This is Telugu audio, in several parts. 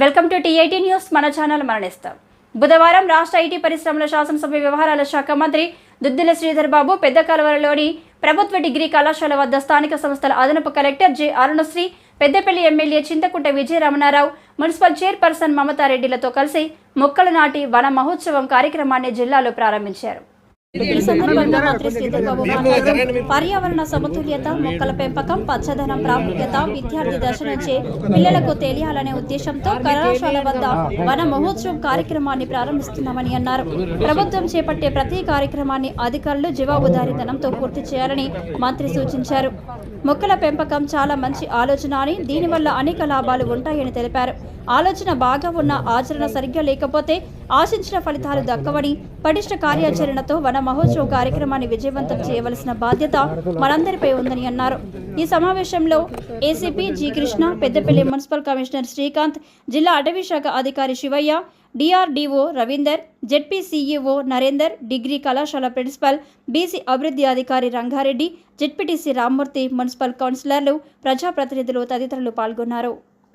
Welcome to TIT news. మన ఛానల్ మరణిస్తాం. బుధవారం రాష్ట్ర ఐటీ పరిశ్రమల శాసనసభ వ్యవహారాల శాఖ మంత్రి దుద్దిల శ్రీధర్ బాబు పెద్ద కలవరలోని ప్రభుత్వ డిగ్రీ కళాశాల వద్ద స్థానిక సంస్థల అదనపు collector J Arunasri Peddapalli MLA Chintakunta Vijaya Ramanarao municipal chairperson మమతారెడ్డిలతో కలిసి మొక్కలు నాటి వన మహోత్సవం కార్యక్రమాన్ని జిల్లాలో ప్రారంభించారు. ఈ సందర్భంగా మంత్రి శ్రీధర్ బాబు మాట్లాడుతూ పర్యావరణ సమతుల్యత మొక్కల పెంపకం పచ్చదనం ప్రాముఖ్యత విద్యార్థి దశ నుంచే పిల్లలకు తెలియాలనే ఉద్దేశంతో కళాశాల వద్ద వన మహోత్సవం కార్యక్రమాన్ని ప్రారంభిస్తున్నామని అన్నారు. ప్రభుత్వం చేపట్టే ప్రతి కార్యక్రమాన్ని అధికారులు జవాబుదారీతనంతో పూర్తి చేయాలని మంత్రి సూచించారు. మొక్కల పెంపకం చాలా మంచి ఆలోచన అని దీనివల్ల అనేక లాభాలు ఉంటాయని తెలిపారు. ఆలోచన బాగా ఉన్న ఆచరణ సరిగ్గా లేకపోతే ఆశించిన ఫలితాలు దక్కవని పటిష్ట కార్యాచరణతో వన మహోత్సవ కార్యక్రమాన్ని విజయవంతం చేయవలసిన బాధ్యత మనందరిపై ఉందని అన్నారు. ఈ సమావేశంలో ACP G Krishna Peddapalli municipal commissioner Srikanth జిల్లా అటవీ శాఖ అధికారి Shivaiah DRDO Ravinder ZP CEO Narender degree కళాశాల ప్రిన్సిపల్ బీసీ అభివృద్ధి అధికారి రంగారెడ్డి జెడ్పీటీసీ రామ్మూర్తి మున్సిపల్ కౌన్సిలర్లు ప్రజాప్రతినిధులు తదితరులు పాల్గొన్నారు.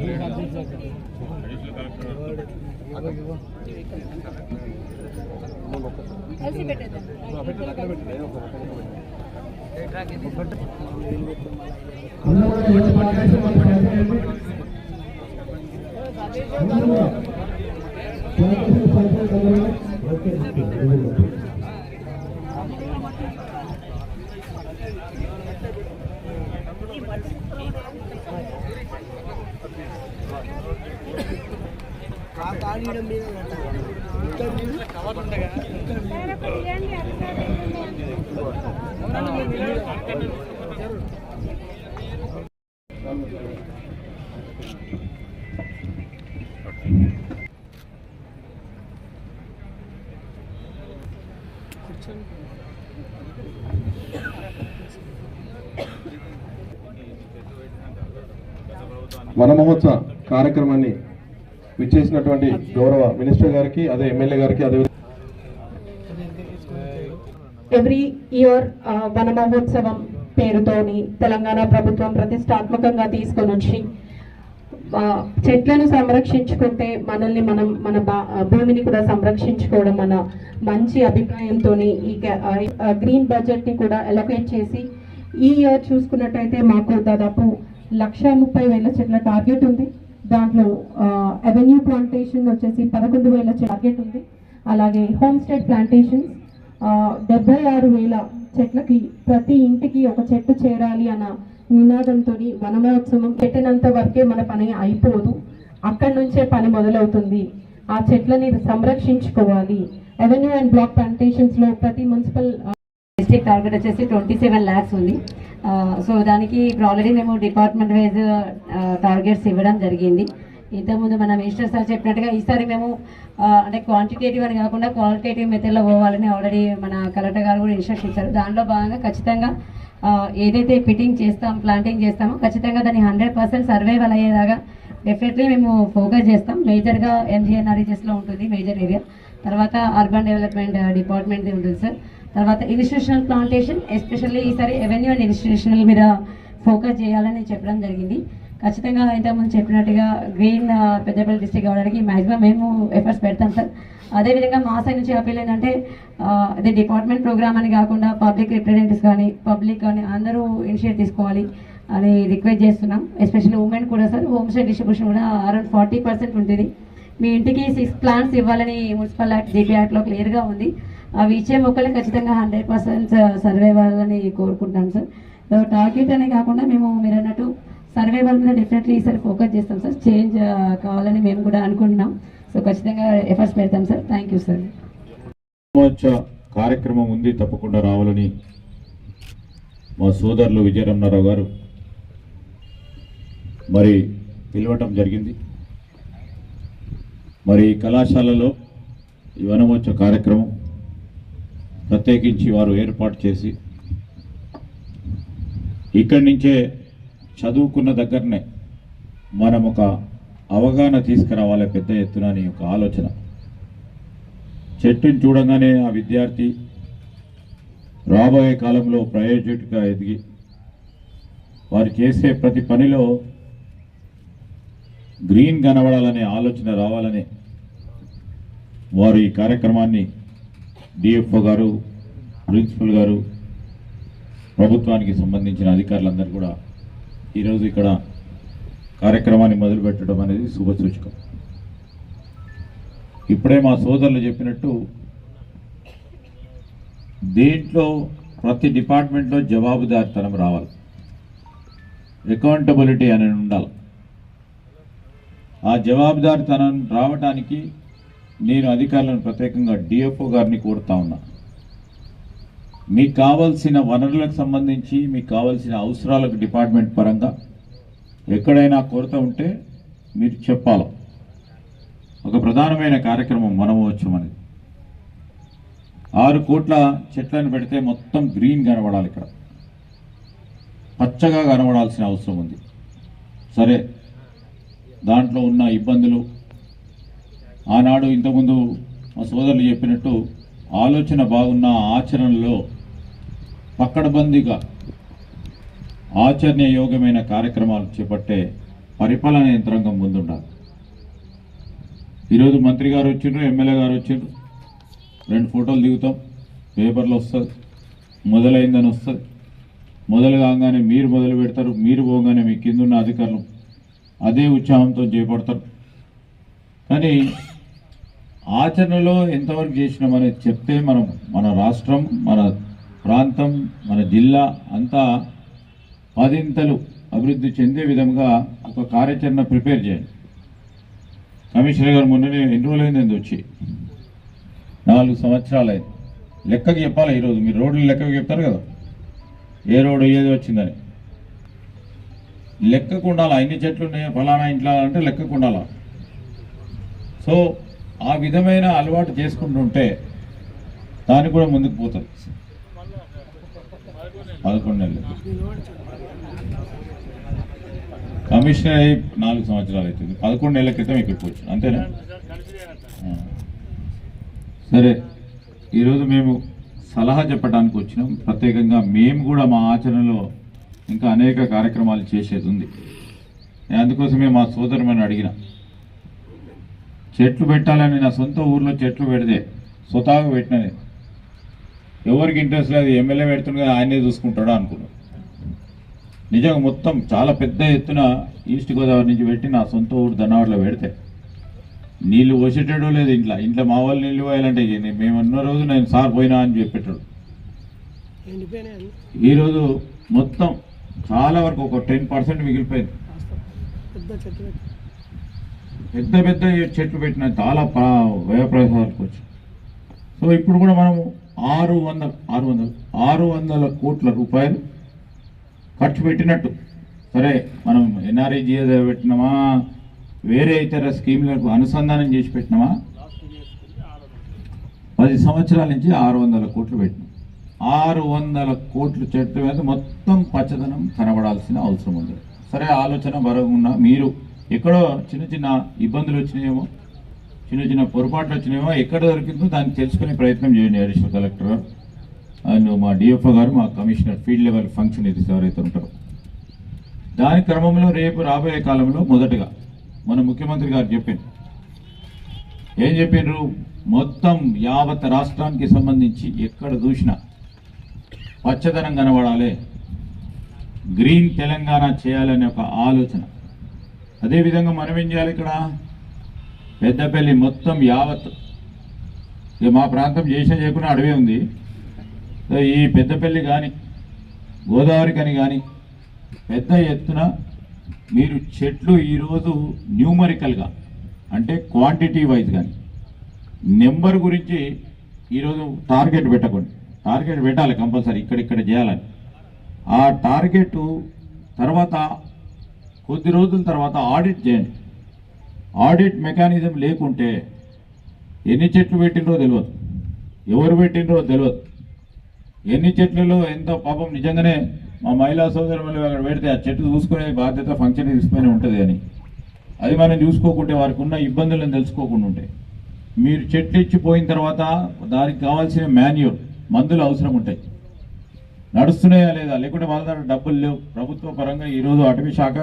అందరూ అన్న ఇంకా రా. సరే వెనక కన్నా. ఆ తాళీడం మీద పెట్టాలి. ఇక్కడ మీరు వన మహోత్సవ కార్యక్రమాన్ని విచ్చేసినటువంటి గౌరవ మినిస్టర్ గారికి అదే ఎమ్మెల్యే గారికి అదే ఎవ్రీ ఇయర్ వన మహోత్సవం పేరుతోని తెలంగాణ ప్రభుత్వం ప్రతిష్టాత్మకంగా తీసుకొని వచ్చి చెట్లను సంరక్షించుకుంటే మనల్ని మనం మన భూమిని కూడా సంరక్షించుకోవడం మన మంచి అభిప్రాయంతో ఈ గ్రీన్ బడ్జెట్ని కూడా ఎలొకేట్ చేసి ఈ ఇయర్ చూసుకున్నట్టయితే మాకు దాదాపు లక్ష ముప్పై వేల చెట్ల టార్గెట్ ఉంది. దాంట్లో అవెన్యూ ప్లాంటేషన్ వచ్చేసి పదకొండు వేల టార్గెట్ ఉంది. అలాగే హోమ్ స్టేట్ ప్లాంటేషన్స్ డెబ్బై ఆరు వేల చెట్లకి ప్రతి ఇంటికి ఒక చెట్టు చేరాలి అన్న నినాదంతో వనమహోత్సవం పెట్టినంత వరకే మన పని అయిపోదు. అక్కడి నుంచే పని మొదలవుతుంది. ఆ చెట్లని సంరక్షించుకోవాలి. అవెన్యూ అండ్ బ్లాక్ ప్లాంటేషన్స్లో ప్రతి మున్సిపల్ డిస్ట్రిక్ట్ టార్గెట్ వచ్చేసి ట్వంటీ సెవెన్ ల్యాక్స్ ఉంది సో దానికి ఇప్పుడు ఆల్రెడీ మేము డిపార్ట్మెంట్ వైజ్ టార్గెట్స్ ఇవ్వడం జరిగింది. ఇంతకుముందు మన మినిస్టర్ సార్ చెప్పినట్టుగా ఈసారి మేము అంటే క్వాంటిటేటివ్ అని కాకుండా క్వాలిటేటివ్ మెథడ్లో పోవాలని ఆల్రెడీ మన కలెక్టర్ గారు కూడా ఇన్స్ట్రక్షన్ ఇచ్చారు. దానిలో భాగంగా ఖచ్చితంగా ఏదైతే ఫిట్టింగ్ చేస్తాం ప్లాంటింగ్ చేస్తామో ఖచ్చితంగా దాన్ని హండ్రెడ్ పర్సెంట్ సర్వైవల్ అయ్యేలాగా డెఫినెట్లీ మేము ఫోకస్ చేస్తాం. మేజర్గా ఎంజీఎన్ఆర్ఈజెస్లో ఉంటుంది మేజర్ ఏరియా తర్వాత అర్బన్ డెవలప్మెంట్ డిపార్ట్మెంట్ ఉంటుంది సార్ తర్వాత ఇన్స్టిట్యూషనల్ ప్లాంటేషన్ ఎస్పెషల్లీ ఈసారి ఎవెన్యూ అండ్ ఇన్స్టిట్యూషనల్ మీద ఫోకస్ చేయాలని చెప్పడం జరిగింది. ఖచ్చితంగా ఇంతకుముందు చెప్పినట్టుగా గ్రీన్ పెద్దపల్లి డిస్ట్రిక్ట్ అవడానికి మాక్సిమం మేము ఎఫర్ట్స్ పెడతాం సార్. అదేవిధంగా మా సైడ్ నుంచి అప్పీల్ ఏంటంటే అదే డిపార్ట్మెంట్ ప్రోగ్రామ్ అని కాకుండా పబ్లిక్ రిప్రజెంటేటివ్స్ కానీ పబ్లిక్ కానీ అందరూ ఇనిషియేట్ తీసుకోవాలి అని రిక్వెస్ట్ చేస్తున్నాం. ఎస్పెషల్లీ ఉమెన్ కూడా సార్ హోమ్ స్టే డిస్ట్రిబ్యూషన్ కూడా అరౌండ్ ఫార్టీ పర్సెంట్ ఉంటుంది. మీ ఇంటికి సిక్స్ ప్లాంట్స్ ఇవ్వాలని మున్సిపల్ యాక్ట్ జీపీ యాక్ట్లో క్లియర్గా ఉంది. అవి ఇచ్చే మొక్కలు ఖచ్చితంగా హండ్రెడ్ పర్సెంట్ సర్వే అవ్వాలని కోరుకుంటాం సార్. టార్గెట్ అనే కాకుండా మేము మీరు అన్నట్టు సర్వైవల్ మీద డెఫినెట్లీ ఈసారి ఫోకస్ చేస్తాం సార్. చేంజ్ కావాలని మేము కూడా అనుకుంటున్నాం. సో ఖచ్చితంగా ఎఫర్ట్స్ పెడతాం సార్. Thank you sir. కార్యక్రమం ఉంది తప్పకుండా రావాలని మా సోదరులు విజయరమణారావు గారు మరి పిలవటం జరిగింది. మరి కళాశాలలో ఈ వనమోత్సవ కార్యక్రమం ప్రత్యేకించి వారు ఏర్పాటు చేసి ఇక్కడి నుంచే చదువుకున్న దగ్గరనే మనం ఒక అవగాహన తీసుకురావాలి పెద్ద ఎత్తున అని ఒక ఆలోచన. చెట్టుని చూడంగానే ఆ విద్యార్థి రాబోయే కాలంలో ప్రయోజకుడిగా ఎదిగి వారు చేసే ప్రతి పనిలో గ్రీన్ కనబడాలనే ఆలోచన రావాలని వారు ఈ కార్యక్రమాన్ని డిఎఫ్ఓ గారు ప్రిన్సిపల్ గారు ప్రభుత్వానికి సంబంధించిన అధికారులందరూ కూడా ఈరోజు ఇక్కడ కార్యక్రమాన్ని మొదలుపెట్టడం అనేది శుభసూచకం. ఇప్పుడే మా సోదరులు చెప్పినట్టు దీంట్లో ప్రతి డిపార్ట్మెంట్లో జవాబుదారితనం రావాలి. అకౌంటబిలిటీ అనేది ఉండాలి. ఆ జవాబుదారితనం రావడానికి నేను అధికారులను ప్రత్యేకంగా డిఎఫ్ఓ గారిని కోరుతా ఉన్నా. మీకు కావాల్సిన వనరులకు సంబంధించి మీకు కావాల్సిన అవసరాలకు డిపార్ట్మెంట్ పరంగా ఎక్కడైనా కొరత ఉంటే మీరు చెప్పాలి. ఒక ప్రధానమైన కార్యక్రమం వనమోత్సవం అనేది. ఆరు కోట్ల చెట్లను పెడితే మొత్తం గ్రీన్ కనబడాలి ఇక్కడ. పచ్చగా కనబడాల్సిన అవసరం ఉంది. సరే దాంట్లో ఉన్న ఇబ్బందులు ఆనాడు ఇంతకుముందు మా సోదరులు చెప్పినట్టు ఆలోచన బాగున్న ఆచరణలో పక్కడబందీగా యోగమైన కార్యక్రమాలు చేపట్టే పరిపాలన యంత్రాంగం ముందుండాలి. ఈరోజు మంత్రి గారు వచ్చిండ్రు ఎమ్మెల్యే గారు వచ్చిండ్రు. రెండు ఫోటోలు దిగుతాం. పేపర్లు వస్తుంది మొదలైందని వస్తుంది మొదలు కాగానే మీరు మొదలు పెడతారు మీరు పోగానే మీ కింద ఉన్న అధికారులు అదే ఉత్సాహంతో చేపడతారు. కానీ ఆచరణలో ఎంతవరకు చేసినామనేది చెప్తే మనం మన రాష్ట్రం మన ప్రాంతం మన జిల్లా అంతా పదింతలు అభివృద్ధి చెందే విధంగా ఒక కార్యాచరణ ప్రిపేర్ చేయండి. కమిషనర్ గారు మొన్ననే ఎన్ని రోజులైంది వచ్చి. నాలుగు సంవత్సరాలు లెక్కకి చెప్పాలి ఈరోజు? మీరు రోడ్లు లెక్కకి చెప్తారు కదా? ఏ రోడ్డు ఏది వచ్చిందని. లెక్కకు ఉండాలా? ఎన్ని చెట్లు ఉన్నాయో? ఫలానా ఇంట్లో అంటే లెక్కకు ఉండాలా? సో ఆ విధమైన అలవాటు చేసుకుంటుంటే దానికి కూడా ముందుకు పోతుంది. పదకొండు నెలలు కమిషనర్ అయ్యి నాలుగు సంవత్సరాలు అవుతుంది. పదకొండు నెలల క్రితం ఇక్కడికి వచ్చి. అంతేనా? సరే ఈరోజు మేము సలహా చెప్పడానికి వచ్చినాం. ప్రత్యేకంగా మేము కూడా మా ఆచరణలో ఇంకా అనేక కార్యక్రమాలు చేసేది ఉంది. అందుకోసమే మా సోదరుమని అడిగిన. చెట్లు పెట్టాలని నా సొంత ఊర్లో చెట్లు పెడితే స్వతహాగా పెట్టినది ఎవరికి ఇంట్రెస్ట్ లేదు ఎమ్మెల్యే పెడుతుండగా ఆయనే చూసుకుంటాడు అనుకున్నాను నిజంగా మొత్తం చాలా పెద్ద ఎత్తున ఈస్ట్ గోదావరి నుంచి పెట్టి నా సొంత ఊరు దన్నవాడలో పెడితే నీళ్ళు పోసేటాడు లేదు ఇంట్లో. ఇంట్లో మా వాళ్ళు నీళ్ళు పోయాలంటే మేము ఉన్న రోజు నేను సార్ పోయినా అని చెప్పేటాడు. ఈరోజు మొత్తం చాలా వరకు ఒక టెన్ పర్సెంట్ మిగిలిపోయింది. పెద్ద పెద్ద చెట్లు పెట్టిన చాలా ప- వ్యయ ప్రయాసాలకు వచ్చి. సో ఇప్పుడు కూడా మనము ఆరు వందల ఆరు వందల ఆరు వందల కోట్ల రూపాయలు ఖర్చు పెట్టినట్టు. సరే మనం ఎన్ఆర్ఐజిఏ పెట్టినామా? వేరే ఇతర స్కీమ్లకు అనుసంధానం చేసి పెట్టినామా? పది సంవత్సరాల నుంచి ఆరు వందల కోట్లు పెట్టినాం. ఆరు వందల కోట్లు చెట్టు మీద మొత్తం పచ్చదనం కనబడాల్సిన అవసరం ఉంది. సరే ఆలోచన బరగున్నా మీరు. ఎక్కడో చిన్న చిన్న ఇబ్బందులు వచ్చినాయేమో. చిన్న చిన్న పొరపాట్లు వచ్చినాయో ఎక్కడ దొరికిందో దాన్ని తెలుసుకునే ప్రయత్నం చేయండి అడిషనల్ కలెక్టర్ అండ్ మా డిఎఫ్ఓ గారు మా కమిషనర్ ఫీల్డ్ లెవెల్ ఫంక్షన్ ఇది ఎవరైతే ఉంటారో. దాని క్రమంలో రేపు రాబోయే కాలంలో మొదటగా మన ముఖ్యమంత్రి గారు చెప్పింది ఏం చెప్పిండ్రు? మొత్తం యావత్ రాష్ట్రానికి సంబంధించి ఎక్కడ చూసినా పచ్చదనం కనబడాలి. గ్రీన్ తెలంగాణ చేయాలనే ఒక ఆలోచన. అదేవిధంగా మనం ఏం చేయాలి ఇక్కడ? పెద్దపల్లి మొత్తం యావత్ ఇక మా ప్రాంతం చేసిన చేయకుండా అడవి ఉంది. ఈ పెద్దపల్లి కానీ గోదావరి కని కానీ పెద్ద ఎత్తున మీరు చెట్లు ఈరోజు న్యూమరికల్గా అంటే క్వాంటిటీ వైజ్ కానీ నెంబర్ గురించి ఈరోజు టార్గెట్ పెట్టకండి. టార్గెట్ పెట్టాలి కంపల్సరీ ఇక్కడిక్కడ చేయాలని. ఆ టార్గెట్ తర్వాత కొద్ది రోజుల తర్వాత ఆడిట్ చేయండి. ఆడిట్ మెకానిజం లేకుంటే ఎన్ని చెట్లు పెట్టినరో తెలియదు ఎవరు పెట్టినరో తెలియదు ఎన్ని చెట్లలో ఎంత పాపం నిజంగానే మా మహిళా సోదరులు అక్కడ పెడితే ఆ చెట్టు చూసుకునే బాధ్యత ఫంక్షన్ తీసుకుని ఉంటుంది అని. అది మనం చూసుకోకుంటే వారికి ఉన్న ఇబ్బందులను తెలుసుకోకుండా ఉంటాయి మీరు చెట్లు ఇచ్చిపోయిన తర్వాత దానికి కావాల్సిన మాన్యూర్ మందులు అవసరం ఉంటాయి. నడుస్తున్నాయా లేదా? లేకుంటే వాళ్ళ దగ్గర డబ్బులు లేవు. ప్రభుత్వ పరంగా ఈరోజు అటవీ శాఖ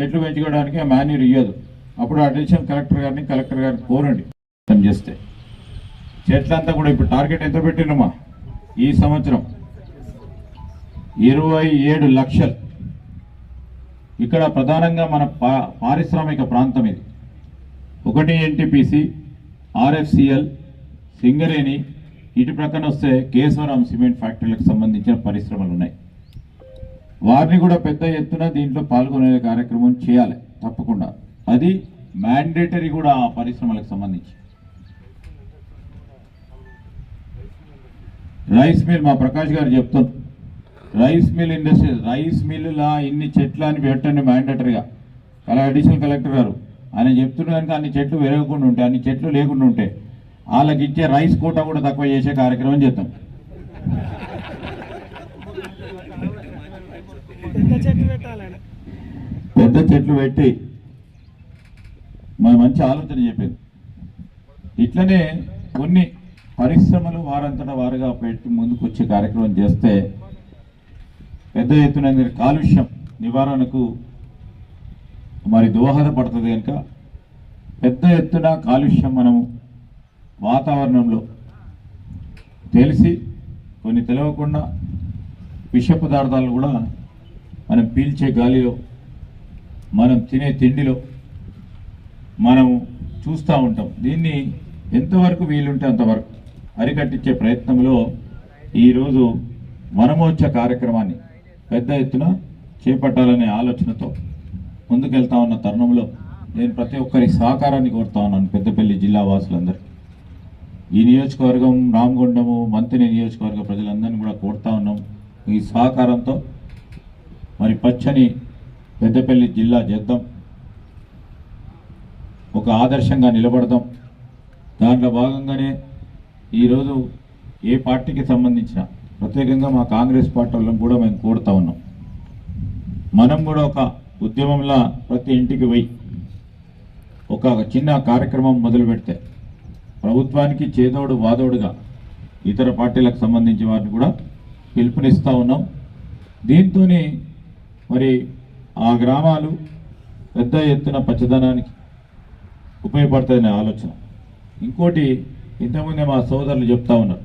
చెట్లు పెంచుకోవడానికి మాన్యుర్ మాన్యూర్ ఇవ్వదు అప్పుడు అడిషనల్ కలెక్టర్ గారిని కలెక్టర్ గారిని కోరండి. పని చేస్తే. చెట్లంతా కూడా ఇప్పుడు టార్గెట్ ఎంత పెట్టినమ్మా? ఈ సంవత్సరం ఇరవై ఏడు లక్షలు. ఇక్కడ ప్రధానంగా మన పా పారిశ్రామిక ప్రాంతం ఇది. ఒకటి ఎన్టీపీసీ ఆర్ఎఫ్సిఎల్ సింగరేణి ఇటు ప్రక్కన వస్తే కేశవరం సిమెంట్ ఫ్యాక్టరీలకు సంబంధించిన పరిశ్రమలు ఉన్నాయి. వారిని కూడా పెద్ద ఎత్తున దీంట్లో పాల్గొనే కార్యక్రమం చేయాలి తప్పకుండా. అది మ్యాండేటరీ కూడా ఆ పరిశ్రమలకు సంబంధించి. రైస్ మిల్ మా ప్రకాష్ గారు చెప్తున్నారు రైస్ మిల్ ఇండస్ట్రీ రైస్ మిల్లులా ఇన్ని చెట్లు అని పెట్టండి మ్యాండేటరీగా అలా అడిషనల్ కలెక్టర్ గారు ఆయన చెప్తున్నారు కనుక అన్ని చెట్లు పెరగకుండా ఉంటే అన్ని చెట్లు లేకుండా ఉంటే వాళ్ళకి ఇచ్చే రైస్ కోటా కూడా తక్కువ చేసే కార్యక్రమం చేద్దాం. పెద్ద చెట్లు పెట్టి మరి మంచి ఆలోచన చెప్పారు ఇట్లనే కొన్ని పరిశ్రమలు వారంతటా వారుగా పెట్టి ముందుకు వచ్చే కార్యక్రమం చేస్తే పెద్ద ఎత్తున కాలుష్యం నివారణకు మరి దోహదపడుతుంది కనుక పెద్ద ఎత్తున కాలుష్యం మనము వాతావరణంలో తెలిసి కొన్ని తెలియకుండా విష పదార్థాలు కూడా మనం పీల్చే గాలిలో మనం తినే తిండిలో మనం చూస్తూ ఉంటాం. దీన్ని ఎంతవరకు వీలుంటే అంతవరకు అరికట్టించే ప్రయత్నంలో ఈరోజు వనమోత్సవ కార్యక్రమాన్ని పెద్ద ఎత్తున చేపట్టాలనే ఆలోచనతో ముందుకెళ్తా ఉన్న తరుణంలో నేను ప్రతి ఒక్కరి సహకారాన్ని కోరుతా ఉన్నాను పెద్దపల్లి జిల్లా వాసులందరికీ. ఈ నియోజకవర్గం రామగుండము మంత్రి నియోజకవర్గ ప్రజలందరినీ కూడా కోరుతా ఉన్నాం. ఈ సహకారంతో మరి పచ్చని పెద్దపల్లి జిల్లా చేద్దాం. ఒక ఆదర్శంగా నిలబడదాం. దాంట్లో భాగంగానే ఈరోజు ఏ పార్టీకి సంబంధించిన ప్రత్యేకంగా మా కాంగ్రెస్ పార్టీలను కూడా మేము కోరుతా ఉన్నాం. మనం కూడా ఒక ఉద్యమంలా ప్రతి ఇంటికి పోయి ఒక చిన్న కార్యక్రమం మొదలు పెడితే ప్రభుత్వానికి చేదోడు వాదోడుగా ఇతర పార్టీలకు సంబంధించిన వారిని కూడా పిలుపునిస్తూ ఉన్నాం. దీంతో మరి ఆ గ్రామాలు పెద్ద ఎత్తున పచ్చదనానికి ఉపయోగపడుతుందనే ఆలోచన. ఇంకోటి ఇంతకుముందే మా సోదరులు చెప్తా ఉన్నారు.